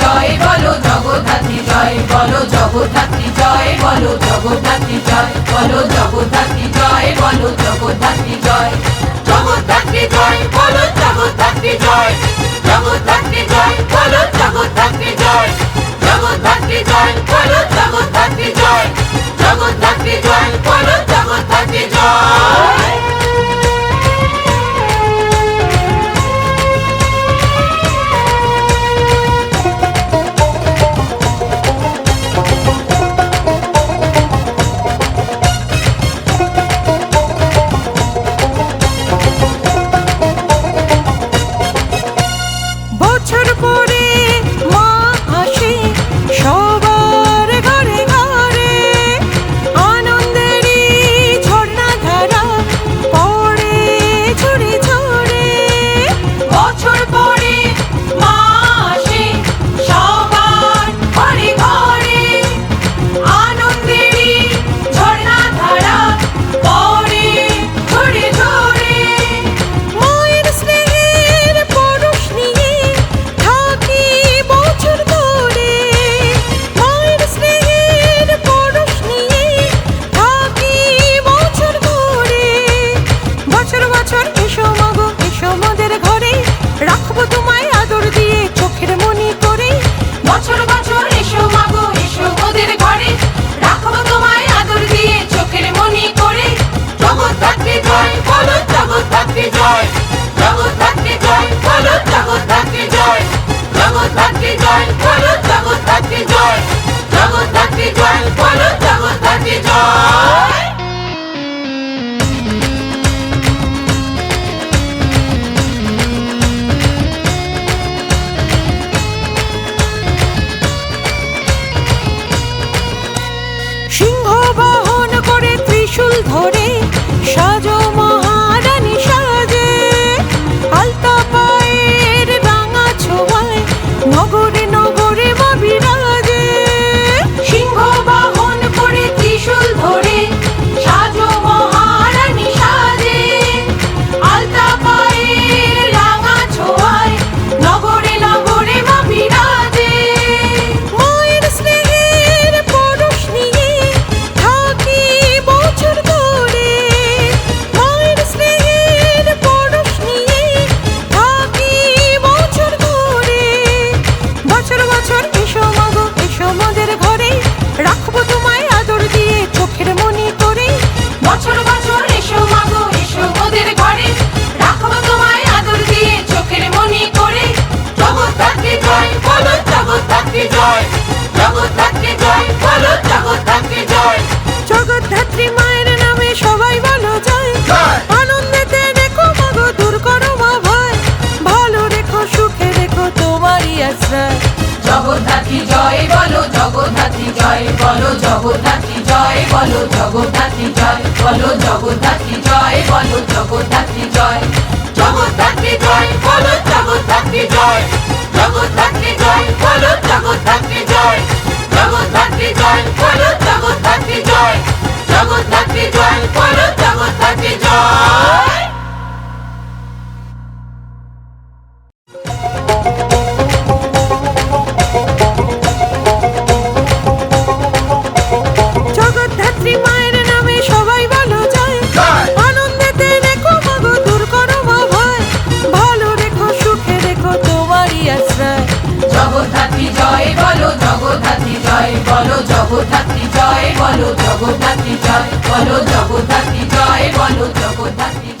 জয় বলো জগদ্ধাত্রী জয় বলো জগদ্ধাত্রী জয় বলো জগদ্ধাত্রী জয় বলো জগদ্ধাত্রী জয় বলো জগদ্ধাত্রী জয় জগদ্ধাত্রী জয় বলো জগদ্ধাত্রী জয় জগদ্ধাত্রী জয় বলো জগদ্ধাত্রী জয় জগদ্ধাত্রী জয় বলো জগদ্ধাত্রী জয় জগদ্ধাত্রী জয় বলো জগদ্ধাত্রী জয় সিংহ বাহন করে ত্রিশূল ধরে সাজ চোখের মনে করে বছর জগদ্ধাত্রী জয় বলো জগদ্ধাত্রী জয়, বলো জগদ্ধাত্রী জয়, বলো জগদ্ধাত্রী জয়, বলো জগদ্ধাত্রী জয়, বলো জগদ্ধাত্রী জয়। জগদ্ধাত্রী জয় বলো জগদ্ধাত্রী জয় বলো জগদ্ধাত্রী জয় বলো জগদ্ধাত্রী